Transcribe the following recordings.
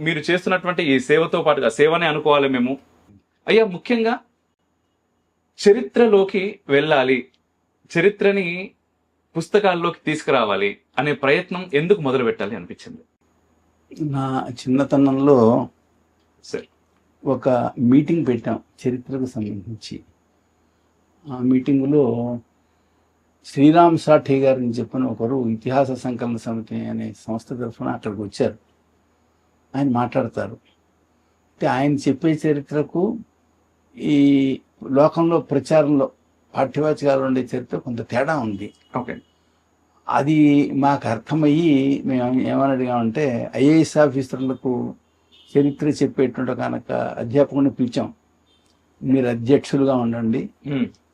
మీరు చేస్తున్నటువంటి ఈ సేవతో పాటుగా సేవనే అనుకోవాలి మేము. అయ్యా ముఖ్యంగా చరిత్రలోకి వెళ్ళాలి. చరిత్రని పుస్తకాల్లోకి తీసుకురావాలి అనే ప్రయత్నం ఎందుకు మొదలు పెట్టాలి అనిపించింది? నా చిన్నతనంలో సరే ఒక మీటింగ్ పెట్టాం చరిత్రకు సంబంధించి. ఆ మీటింగులో శ్రీరామ్ సాఠే గారిని చెప్పిన ఒకరు ఇతిహాస సంకలన సమితి అనే సంస్థ తరఫున అక్కడికి వచ్చారు. ఆయన మాట్లాడతారు. అంటే ఆయన చెప్పే చరిత్రకు ఈ లోకంలో ప్రచారంలో పాఠ్యవాచకాలు ఉండే చరిత్ర కొంత తేడా ఉంది. ఓకే. అది మాకు అర్థమయ్యి మేము ఏమని అడిగామంటే ఐఏఎస్ ఆఫీసర్లకు చరిత్ర చెప్పేటువంటి కనుక అధ్యాపకుడిని పిలిచాం. మీరు అధ్యక్షులుగా ఉండండి.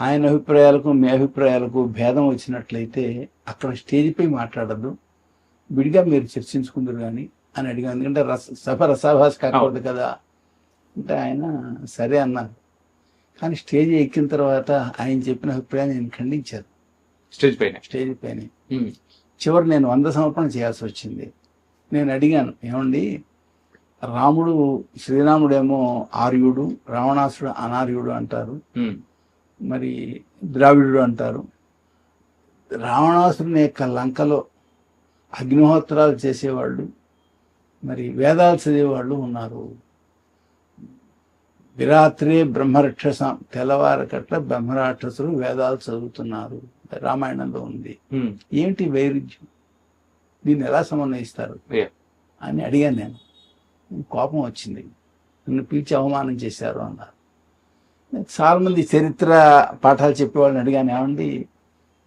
ఆయన అభిప్రాయాలకు మీ అభిప్రాయాలకు భేదం వచ్చినట్లయితే అక్కడ స్టేజ్పై మాట్లాడద్దు. విడిగా మీరు చర్చించుకుందరు కానీ అని అడిగాం ఎందుకంటే రస సభ రసాభాస్ కాకూడదు కదా. అంటే ఆయన సరే అన్నారు కానీ స్టేజ్ ఎక్కిన తర్వాత ఆయన చెప్పిన అభిప్రాయాన్ని నేను ఖండించాను. స్టేజ్ పైన. స్టేజ్ పైన. చివరి నేను వంద సమర్పణ చేయాల్సి వచ్చింది. నేను అడిగాను ఏమండి రాముడు శ్రీరాముడేమో ఆర్యుడు రావణాసుడు అనార్యుడు అంటారు. మరి ద్రావిడుడు అంటారు. రావణాసురుని యొక్క లంకలో అగ్నిహోత్రాలు చేసేవాళ్ళు. మరి వేదాలు చదివేవాళ్ళు ఉన్నారు. విరాత్రే బ్రహ్మరక్షసం తెల్లవారకట్ల బ్రహ్మరాక్షసులు వేదాలు చదువుతున్నారు. రామాయణంలో ఉంది. ఏమిటి వైరుధ్యం? దీన్ని ఎలా సమన్వయిస్తారు. అని అడిగాను నేను. కోపం వచ్చింది. నన్ను పిలిచి అవమానం చేశారు అన్నారు. నేను చాలా మంది చరిత్ర పాఠాలు చెప్పేవాళ్ళని అడిగాను. ఏమండి?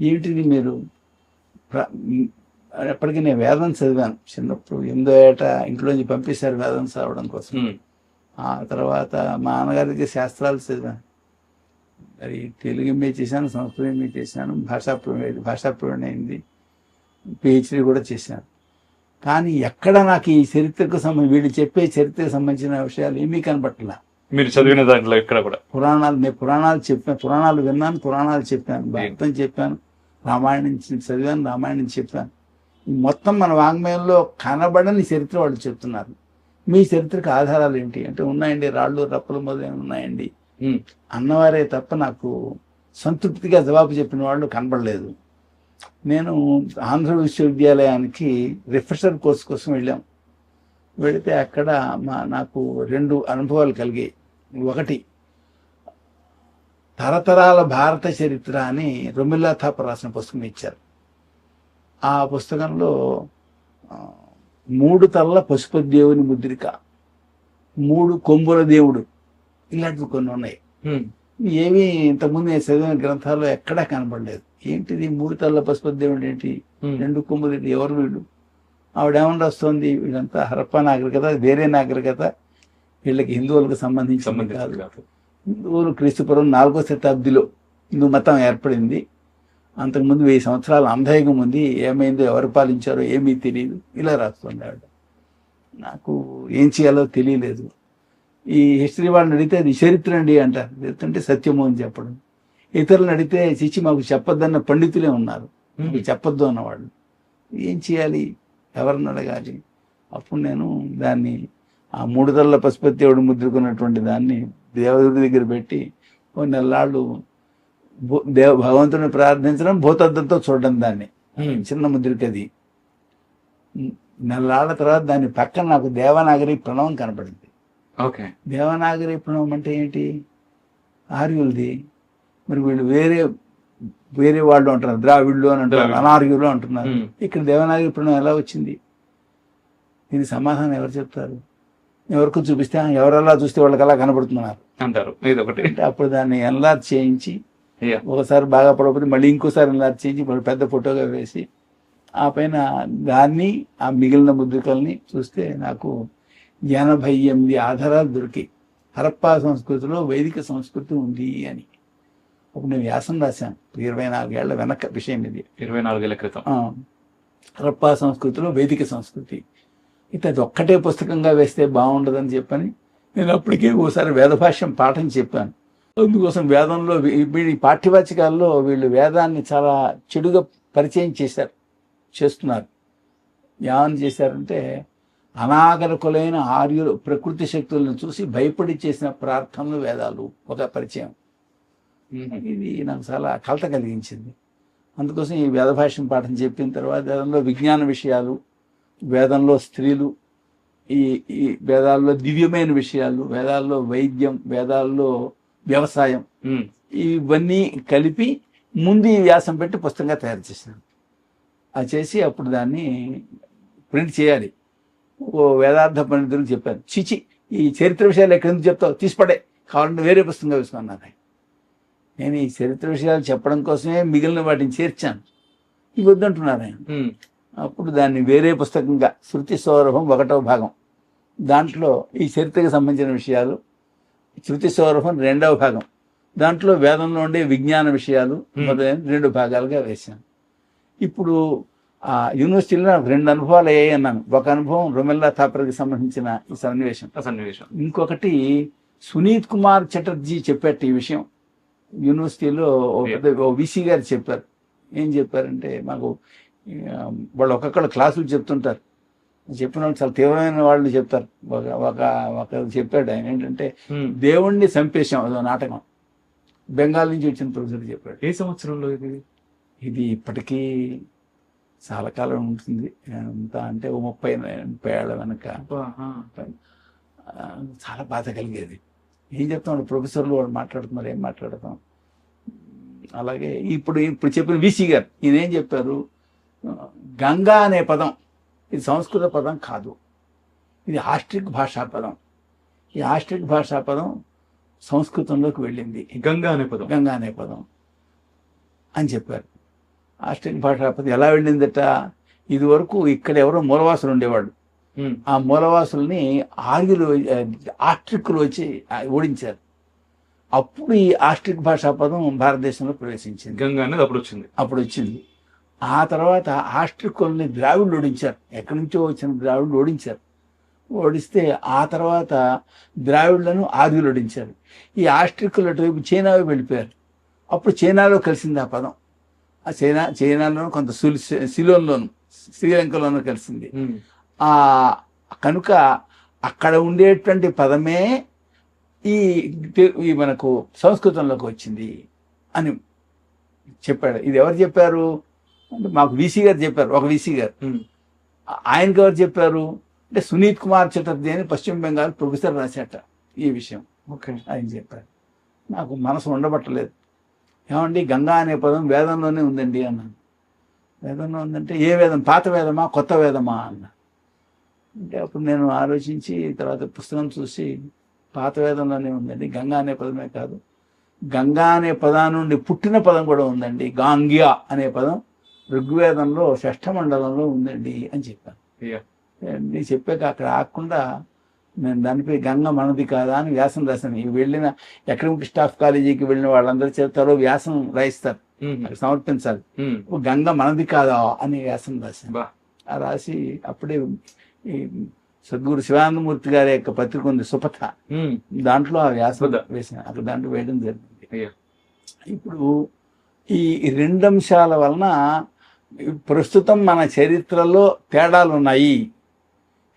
ఏమిటిది మీరు ఎప్పటికీ నేను వేదం చదివాను. చిన్నప్పుడు ఎనిమిదో ఏట ఇంట్లోంచి పంపిస్తారు వేదం చదవడం కోసం. ఆ తర్వాత మా నాన్నగారికి శాస్త్రాలు చదివాను. మరి తెలుగు ఎంఏ చేశాను సంస్కృతం ఎంఏ చేశాను భాషా భాషా అయింది. పిహెచ్డీ కూడా చేశాను. కానీ ఎక్కడ నాకు ఈ చరిత్రకు సంబంధించి వీళ్ళు చెప్పే చరిత్రకు సంబంధించిన విషయాలు ఏమీ కనబట్టలే మీరు చదివిన దాంట్లో ఇక్కడ కూడా. పురాణాలు నేను పురాణాలు చెప్పాను పురాణాలు విన్నాను పురాణాలు చెప్పాను భారతం చెప్పాను రామాయణం చదివాను రామాయణం చెప్పాను. మొత్తం మన వాంగ్మయంలో కనబడని చరిత్ర వాళ్ళు చెప్తున్నారు. మీ చరిత్రకు ఆధారాలు ఏంటి? అంటే ఉన్నాయండి రాళ్ళు రప్పలు మొదలైన ఉన్నాయండి. అన్నవారే తప్ప నాకు సంతృప్తిగా జవాబు చెప్పిన వాళ్ళు కనబడలేదు. నేను ఆంధ్ర విశ్వవిద్యాలయానికి రిఫ్రెషర్ కోర్స్ కోసం వెళ్ళాం. వెళితే అక్కడ మా నాకు రెండు అనుభవాలు కలిగాయి. ఒకటి తరతరాల భారత చరిత్ర అని రొమిల్లా థాప రాసిన పుస్తకం ఇచ్చారు. ఆ పుస్తకంలో మూడు తల్ల పశుపతి దేవుని ముద్రిక మూడు కొమ్ముల దేవుడు ఇలాంటివి కొన్ని ఉన్నాయి. ఏమీ ఇంతకుముందు నేను చదివిన గ్రంథాల్లో ఎక్కడా కనబడలేదు. ఏంటిది మూడు తల్ల పశుపతి దేవుడు ఏంటి? రెండు కొమ్ములు ఏంటి? ఎవరు వీళ్ళు? ఆవిడ ఏమని రాస్తుంది? వీళ్ళంతా హరప్ప నాగరికత వేరే నాగరికత. వీళ్ళకి హిందువులకు సంబంధించి కాదు. హిందువులు క్రీస్తుపురం నాలుగో శతాబ్దిలో హిందూ మతం ఏర్పడింది. అంతకుముందు వెయ్యి సంవత్సరాల అంధయుగం ఉంది ఏమైందో ఎవరు పాలించారో ఏమీ తెలియదు ఇలా రాస్తుంది ఆవిడ. నాకు ఏం చేయాలో తెలియలేదు. ఈ హిస్టరీ వాళ్ళని అడిగితే అది చరిత్ర అండి అంటారు. చెప్తుంటే సత్యము అని చెప్పడం. ఇతరులను అడిగితే చిచ్చి మాకు చెప్పొద్దన్న పండితులే ఉన్నారు. ఉమ్, చెప్పొద్దు అన్నవాళ్ళు. ఏం చేయాలి? ఎవరిని అడగాలి? అప్పుడు నేను దాన్ని ఆ మూడు తల్ల పశుపతి దేవుడు ముద్రుకున్నటువంటి దాన్ని దేవదుడి దగ్గర పెట్టి ఓ నెలలాళ్ళు దేవ భగవంతుని ప్రార్థించడం భూతద్దంతో చూడడం దాన్ని. చిన్న ముద్రిక అది నెల్లాళ్ళ తర్వాత దాని పక్కన నాకు దేవనాగరి ప్రణవం కనపడింది. ఓకే. దేవనాగరి ప్రణవం అంటే ఏంటి? ఆర్యులది. మరి వీళ్ళు వేరే వేరే వాళ్ళు అంటున్నారు. ద్రావిడులు అని అంటున్నారు. ద్రావిడులు. అనార్యులు అంటున్నారు. ఇక్కడ దేవనాగరి ప్రణవం ఎలా వచ్చింది? దీని సమాధానం ఎవరు చెప్తారు? ఎవరికి చూపిస్తే "ఆ, ఎవరెలా చూస్తే వాళ్ళకి అలా కనబడుతున్నారు. అంటారు. ఇది ఒకటి. అప్పుడు దాన్ని ఎన్లార్జ్ చేయించి ఒకసారి బాగా పడకపోతే మళ్ళీ ఇంకోసారి ఎన్లార్జ్ చేయించి మళ్ళీ పెద్ద ఫోటోగా వేసి ఆ పైన దాన్ని ఆ మిగిలిన ముద్రికల్ని చూస్తే నాకు ఎనభై ఎనిమిది ఆధారాలు దొరికి హరప్పా సంస్కృతిలో వైదిక సంస్కృతి ఉంది అని. ఒక నేను వ్యాసం రాశాను. ఇరవై నాలుగేళ్ళ వెనక విషయం ఇది. ఇరవై నాలుగేళ్ళ క్రితం హరప్పా సంస్కృతిలో వైదిక సంస్కృతి. అయితే అది ఒక్కటే పుస్తకంగా వేస్తే బాగుండదని చెప్పని నేను అప్పటికే ఓసారి వేదభాష్యం పాఠం చెప్పాను. అందుకోసం వేదంలో వీడి పాఠ్యవాచకాల్లో వీళ్ళు వేదాన్ని చాలా చెడుగా పరిచయం చేశారు చేస్తున్నారు. ఏమని చేశారంటే అనాగరికులైన ఆర్యులు ప్రకృతి శక్తులను చూసి భయపడి చేసిన ప్రార్థనలు వేదాలు ఒక పరిచయం. ఇది నాకు చాలా కలత కలిగించింది. అందుకోసం ఈ వేద భాష్యం పాఠం చెప్పిన తర్వాత వేదంలో విజ్ఞాన విషయాలు వేదంలో స్త్రీలు ఈ ఈ వేదాల్లో దివ్యమైన విషయాలు వేదాల్లో వైద్యం వేదాల్లో వ్యవసాయం. ఇవన్నీ కలిపి ముందు ఈ వ్యాసం పెట్టి పుస్తకంగా తయారు చేశాను అది చేసి అప్పుడు దాన్ని ప్రింట్ చేయాలి. ఓ వేదార్థ పండితులకు చెప్పాను చిచి ఈ చరిత్ర విషయాలు ఎక్కడి నుంచి చెప్తావు? తీసిపడే. కావాలంటే వేరే పుస్తకంగా వేసుకున్నాను. నేను ఈ చరిత్ర విషయాలు చెప్పడం కోసమే మిగిలిన వాటిని చేర్చాను. ఇవి వద్దంటున్నారు ఆయన. అప్పుడు దాన్ని వేరే పుస్తకంగా శృతి సౌరభం ఒకటో భాగం. దాంట్లో ఈ చరిత్రకు సంబంధించిన విషయాలు శృతి సౌరభం రెండవ భాగం. దాంట్లో వేదంలో ఉండే విజ్ఞాన విషయాలు. మొదలైన రెండు భాగాలుగా వేశాను. ఇప్పుడు ఆ యూనివర్సిటీలో నాకు రెండు అనుభవాలు అయ్యాయి అన్నాను. ఒక అనుభవం రొమెల్లా థాపర్కి సంబంధించిన ఈ సన్నివేశం. సన్నివేశం. ఇంకొకటి సునీత్ కుమార్ చటర్జీ చెప్పారు ఈ విషయం. యూనివర్సిటీలో ఒక విసి గారు చెప్పారు. ఏం చెప్పారంటే మాకు వాళ్ళు ఒక్కొక్కళ్ళు క్లాసులు చెప్తుంటారు. చెప్పిన చాలా తీవ్రమైన వాళ్ళు చెప్తారు. ఒక ఒక ఒక చెప్పాడు ఆయన ఏంటంటే. దేవుణ్ణి చంపేశాం అదో నాటకం. బెంగాల్ నుంచి వచ్చిన ప్రొఫెసర్ చెప్పాడు. ఏ సంవత్సరంలో ఇది? ఇది ఇప్పటికీ చాలా కాలం ఉంటుంది. ఎంత అంటే ఓ ముప్పై ముప్పై ఏళ్ళ వెనక. చాలా బాధ కలిగేది. ఏం చెప్తాం ప్రొఫెసర్లు వాళ్ళు మాట్లాడుతున్నారు ఏం మాట్లాడతాం? అలాగే ఇప్పుడు ఇప్పుడు చెప్పిన విసి గారు ఈయన ఏం చెప్పారు గంగా అనే పదం. ఇది సంస్కృత పదం కాదు. ఇది ఆస్ట్రిక్ భాషా పదం. ఈ ఆస్ట్రిక్ భాషా పదం సంస్కృతంలోకి వెళ్ళింది. గంగా అనే పదం. గంగా అనే పదం అని చెప్పారు. ఆస్ట్రిక్ భాషా పదం ఎలా వెళ్ళిందట? ఇది వరకు ఇక్కడ ఎవరో మూలవాసులు ఉండేవాళ్ళు. ఉమ్. ఆ మూలవాసుల్ని ఆర్యులు ఆ, ఆస్ట్రిక్కులు వచ్చి ఓడించారు. అప్పుడు ఈ ఆస్ట్రిక్ భాషా పదం భారతదేశంలో ప్రవేశించింది. గంగా అనేది అప్పుడు వచ్చింది. అప్పుడు వచ్చింది. ఆ తర్వాత ఆస్ట్రికుల్ని ద్రావిడులు ఓడించారు. ఎక్కడి నుంచో వచ్చిన ద్రావిడులు ఓడించారు. ఓడిస్తే ఆ తర్వాత ద్రావిడులను ఆర్యులు ఓడించారు. ఈ ఆస్ట్రికులు అటువైపు చైనా వెళ్ళిపోయారు. అప్పుడు చైనాలో కలిసింది ఆ పదం. ఆ చైనా చైనాలోను కొంత సులి సిలోన్లోను శ్రీలంకలోనూ కలిసింది. ఆ కనుక అక్కడ ఉండేటువంటి పదమే ఈ మనకు సంస్కృతంలోకి వచ్చింది అని చెప్పాడు. ఇది ఎవరు చెప్పారు? అంటే మాకు వీసీ గారు చెప్పారు ఒక వీసీ గారు. ఉమ్. ఆ- ఆయనకి ఎవరు చెప్పారు? అంటే సునీత్ కుమార్ చటర్జీ అని పశ్చిమ బెంగాల్ ప్రొఫెసర్ రాశాట ఈ విషయం. ఓకే. ఆయన చెప్పారు. నాకు మనసు ఉండబట్టలేదు. ఏమండి గంగా అనే పదం వేదంలోనే ఉందండి అన్నాను. వేదంలో ఉందంటే ఏ వేదం? పాత వేదమా కొత్త వేదమా అన్న. అంటే అప్పుడు నేను ఆలోచించి తర్వాత పుస్తకం చూసి పాత వేదంలోనే ఉందండి గంగా అనే పదమే కాదు. గంగా అనే పదం నుండి పుట్టిన పదం కూడా ఉందండి గాంగ్యా అనే పదం. ఋగ్వేదంలో షష్ఠ మండలంలో ఉందండి అని చెప్పాను. నేను చెప్పాక అక్కడ ఆగకుండా నేను దానిపై గంగ మనది కాదా అని వ్యాసం రాశాను ఈ వెళ్ళిన అకాడమిక్ స్టాఫ్ కాలేజీకి వెళ్ళిన వాళ్ళందరూ చేస్తారో వ్యాసం రాయిస్తారు. అక్కడ సమర్పించాలి. ఓ గంగ మనది కాదా అని వ్యాసం రాశాను రాసి అప్పుడే ఈ సద్గురు శివానందమూర్తి గారి యొక్క పత్రిక ఉంది సుపథ ఉమ్. దాంట్లో ఆ వ్యాసం. వేసాను అక్కడ దాంట్లో వేయడం జరిగింది. ఇప్పుడు ఈ రెండు అంశాల వలన ప్రస్తుతం మన చరిత్రలో తేడాలు ఉన్నాయి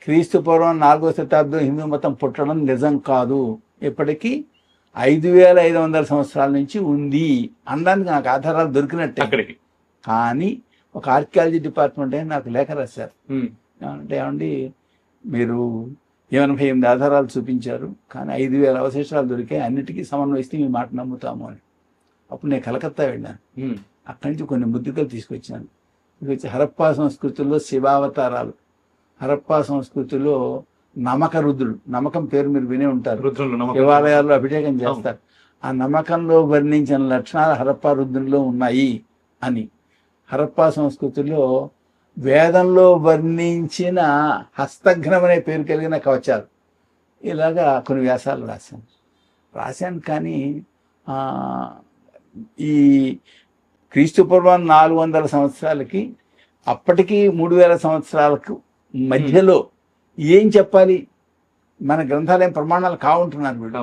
క్రీస్తు పూర్వం నాలుగో శతాబ్దం హిందూ మతం పుట్టడం నిజం కాదు. ఇప్పటికీ ఐదు వేల ఐదు వందల సంవత్సరాల నుంచి ఉంది. అనడానికి నాకు ఆధారాలు దొరికినట్టే. అక్కడికి. కానీ ఒక ఆర్కియాలజీ డిపార్ట్మెంట్ అని నాకు లేఖ రాశారు. అంటే ఏమండి మీరు ఎనభై ఎనిమిది ఆధారాలు చూపించారు కానీ ఐదు వేల అవశేషాలు దొరికాయి అన్నిటికీ సమన్వయిస్తే మీ మాట నమ్ముతాము అని. అప్పుడు నేను కలకత్తా వెళ్ళాను. అక్కడి నుంచి కొన్ని ముద్రికలు తీసుకొచ్చాను. తీసుకొచ్చి హరప్పా సంస్కృతిలో శివావతారాలు. హరప్పా సంస్కృతిలో నమక రుద్రుడు నమ్మకం పేరు మీరు వినే ఉంటారు. దేవాలయాల్లో అభిషేకం చేస్తారు. ఆ నమ్మకంలో వర్ణించిన లక్షణాలు హరప్పా రుద్రుల్లో ఉన్నాయి అని. హరప్పా సంస్కృతిలో వేదంలో వర్ణించిన హస్తఘ్నం అనే పేరు కలిగిన కవచాలు. ఇలాగా కొన్ని వ్యాసాలు రాశాను. రాశాను కానీ ఆ, ఈ క్రీస్తు పూర్వం నాలుగు వందల సంవత్సరాలకి అప్పటికి మూడు వేల సంవత్సరాలకు మధ్యలో ఏం చెప్పాలి? మన గ్రంథాలయం ప్రమాణాలు కావుంటున్నారు వీళ్ళు.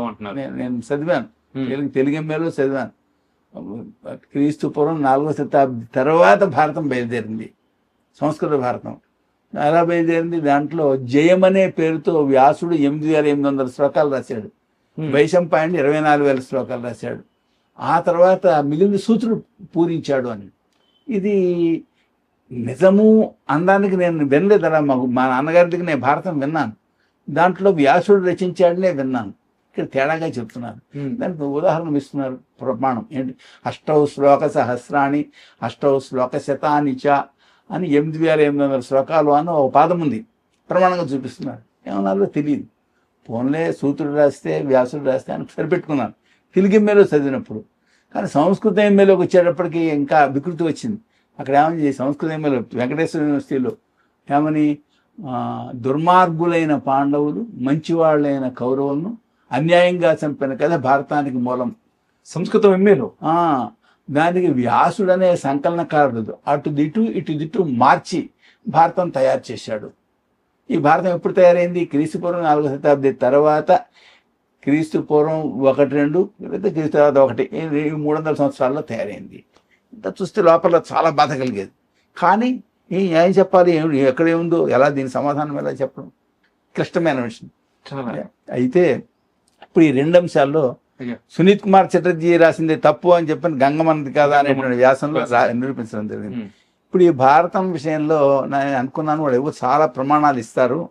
నేను చదివాను. తెలుగు తెలుగు చదివాను. క్రీస్తు పూర్వం నాలుగో శతాబ్ది తర్వాత భారతం బయలుదేరింది. సంస్కృత భారతం. ఎలా బయలుదేరింది. దాంట్లో జయం అనే పేరుతో వ్యాసుడు ఎనిమిది వేల ఎనిమిది వందల శ్లోకాలు రాశాడు. వైశంపాయని ఇరవై నాలుగు వేల శ్లోకాలు రాశాడు. ఆ తర్వాత మిగిలిన సూత్రుడు పూరించాడు అని. ఇది నిజము అనడానికి నేను వినలేదు అలా మాకు మా నాన్నగారి దగ్గర నేను భారతం విన్నాను. దాంట్లో వ్యాసుడు రచించాడనే విన్నాను. ఇక్కడ తేడాగా చెప్తున్నారు. దానికి ఉదాహరణ ఇస్తున్నారు. ప్రమాణం ఏంటి? అష్టౌ శ్లోక సహస్రాణి అష్టౌ శ్లోక శతాని చ అని ఎనిమిది వేల ఎనిమిది వందల శ్లోకాలు అని ఒక పాదం ఉంది. ప్రమాణంగా చూపిస్తున్నారు. ఏమన్నారో తెలియదు. ఫోన్లే సూత్రుడు రాస్తే వ్యాసుడు రాస్తే అని సరిపెట్టుకున్నాను తెలుగు ఎంఏలో చదివినప్పుడు. కానీ సంస్కృత ఎంఏలోకి వచ్చేటప్పటికి ఇంకా వికృతి వచ్చింది. అక్కడ ఏమని సంస్కృత ఎంఏలో వెంకటేశ్వర యూనివర్సిటీలో ఏమని దుర్మార్గులైన పాండవులు మంచివాళ్ళైన కౌరవులను అన్యాయంగా చంపిన కథ భారతానికి మూలం. సంస్కృతం ఎంఏలో ఆ దానికి వ్యాసుడనే సంకలనకారుడు. అటు దిటు ఇటు దిటు మార్చి భారతం తయారు చేశాడు. ఈ భారతం ఎప్పుడు తయారైంది? క్రీస్తు పూర్వం నాలుగో శతాబ్ది తర్వాత క్రీస్తు పూర్వం ఒకటి రెండు లేదా క్రీస్తు తర్వాత ఒకటి. ఈ మూడు వందల సంవత్సరాల్లో తయారైంది. ఇంత చూస్తే లోపల చాలా బాధ కలిగేది. కానీ ఏం చెప్పాలి ఏం- ఎక్కడ ఏముందో ఎలా దీని సమాధానం ఎలా చెప్పడం? క్లిష్టమైన విషయం. అయితే ఇప్పుడు ఈ రెండు అంశాల్లో. సునీత్ కుమార్ చటర్జీ రాసింది తప్పు అని చెప్పని గంగమన్నది కాదా అనేటువంటి వ్యాసంలో నిరూపించడం జరిగింది. ఇప్పుడు ఈ భారతం విషయంలో నేను అనుకున్నాను వాళ్ళు ఎవరు చాలా ప్రమాణాలు ఇస్తారు.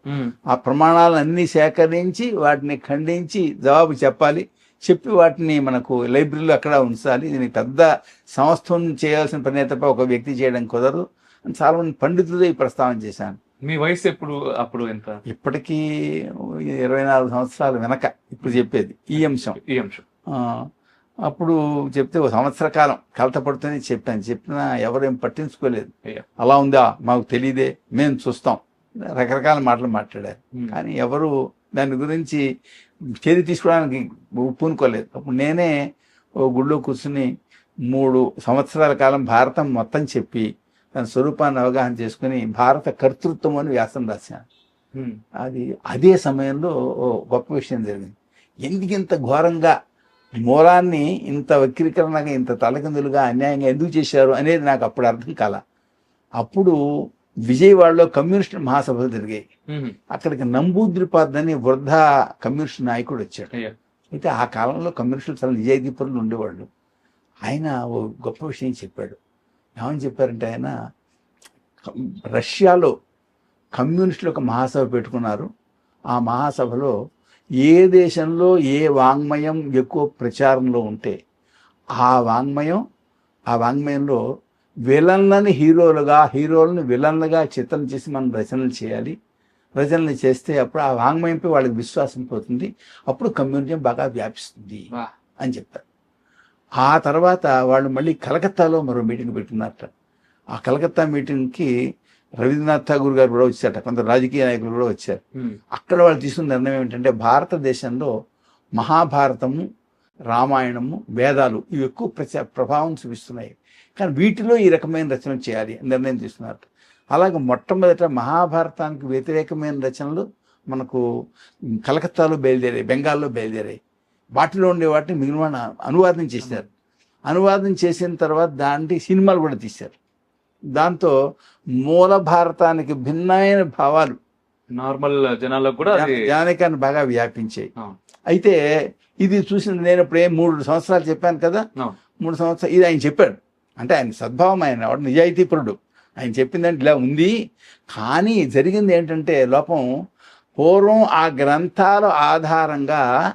ఆ ప్రమాణాలన్నీ సేకరించి వాటిని ఖండించి జవాబు చెప్పాలి. చెప్పి వాటిని మనకు లైబ్రరీలో అక్కడ ఉంచాలి. దీనికి పెద్ద సంస్థ చేయాల్సిన పని తప్ప ఒక వ్యక్తి చేయడం కుదరదు. అని చాలా మంది పండితులతో ఈ ప్రస్తావన చేశాను. మీ వయసు ఎప్పుడు అప్పుడు ఎంత? ఇప్పటికీ ఇరవై నాలుగు సంవత్సరాల వెనక ఇప్పుడు చెప్పేది. ఈ అంశం. ఈ అంశం. అప్పుడు చెప్తే ఒక సంవత్సర కాలం కలత పడుతుంది చెప్పాను. చెప్పినా ఎవరేం పట్టించుకోలేదు. అలా ఉందా? మాకు తెలియదే మేము చూస్తాం. రకరకాల మాటలు మాట్లాడారు. కానీ ఎవరు దాని గురించి చర్య తీసుకోవడానికి పూనుకోలేదు అప్పుడు నేనే ఓ గుళ్ళో కూర్చుని మూడు సంవత్సరాల కాలం భారతం మొత్తం చెప్పి దాని స్వరూపాన్ని అవగాహన చేసుకుని భారత కర్తృత్వం అని వ్యాసం రాశాను. అది అదే సమయంలో ఓ గొప్ప విషయం జరిగింది. ఎందుకు ఇంత ఘోరంగా మూలాన్ని ఇంత వక్రీకరణగా ఇంత తలకిందులుగా అన్యాయంగా ఎందుకు చేశారు అనేది నాకు అప్పుడు అర్థం కాల. అప్పుడు విజయవాడలో కమ్యూనిస్ట్ మహాసభలు జరిగాయి. అక్కడికి నంబూద్రిపాద్ అని వృద్ధ కమ్యూనిస్ట్ నాయకుడు వచ్చాడు. అయితే ఆ కాలంలో కమ్యూనిస్టులు చాలా నిజాయితీపరులు ఉండేవాళ్ళు. ఆయన ఓ గొప్ప విషయం చెప్పాడు. ఏమని చెప్పారంటే ఆయన రష్యాలో కమ్యూనిస్టులు ఒక మహాసభ పెట్టుకున్నారు. ఆ మహాసభలో ఏ దేశంలో ఏ వాంగ్మయం ఎక్కువ ప్రచారంలో ఉంటే ఆ వాంగ్మయం ఆ వాంగ్మయంలో విలన్లని హీరోలుగా హీరోలను విలన్లుగా చిత్రం చేసి మనం రచనలు చేయాలి. రచనలు చేస్తే అప్పుడు ఆ వాంగ్మయంపై వాళ్ళకి విశ్వాసం పోతుంది. అప్పుడు కమ్యూనిజం బాగా వ్యాపిస్తుంది. అని చెప్పారు ఆ తర్వాత వాళ్ళు మళ్ళీ కలకత్తాలో మరో మీటింగ్ పెట్టుకున్నారట. ఆ కలకత్తా మీటింగ్కి రవీంద్రనాథ్ ఠాగూర్ గారు కూడా వచ్చారట కొంత రాజకీయ నాయకులు కూడా వచ్చారు. అక్కడ వాళ్ళు తీసుకున్న నిర్ణయం ఏంటంటే భారతదేశంలో మహాభారతము రామాయణము వేదాలు ఇవి ఎక్కువ ప్రచా ప్రభావం చూపిస్తున్నాయి. కానీ వీటిలో ఈ రకమైన రచనలు చేయాలి నిర్ణయం తీసుకున్నారు అలాగే మొట్టమొదట మహాభారతానికి వ్యతిరేకమైన రచనలు మనకు కలకత్తాలో బయలుదేరాయి బెంగాల్లో బెయలుదేరాయి. వాటిలో ఉండే వాటిని మిగిలిన అనువాదం చేశారు. అనువాదం చేసిన తర్వాత దాంట్లో సినిమాలు కూడా తీశారు. దాంతో మూల భారతానికి భిన్నమైన భావాలు. నార్మల్ జనాలకు కూడా అది జానకాన్ని బాగా వ్యాపించాయి. అయితే ఇది చూసిన నేను ఇప్పుడు ఏం మూడు సంవత్సరాలు చెప్పాను కదా. మూడు సంవత్సరాలు ఇది ఆయన చెప్పాడు. అంటే ఆయన సద్భావం ఆయన వాడు నిజాయితీపరుడు. ఆయన చెప్పిందంటే ఇలా ఉంది. కానీ జరిగింది ఏంటంటే లోపం పూర్వం ఆ గ్రంథాల ఆధారంగా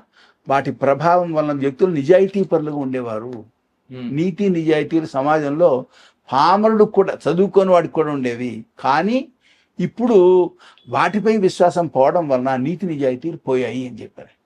వాటి ప్రభావం వలన వ్యక్తులు నిజాయితీపరులుగా ఉండేవారు. ఉమ్. నీతి నిజాయితీలు సమాజంలో పామరుడు కూడా చదువుకొని వాడికి కూడా ఉండేవి కానీ ఇప్పుడు వాటిపై విశ్వాసం పోవడం వలన నీతి నిజాయితీలు పోయాయి అని చెప్పారు.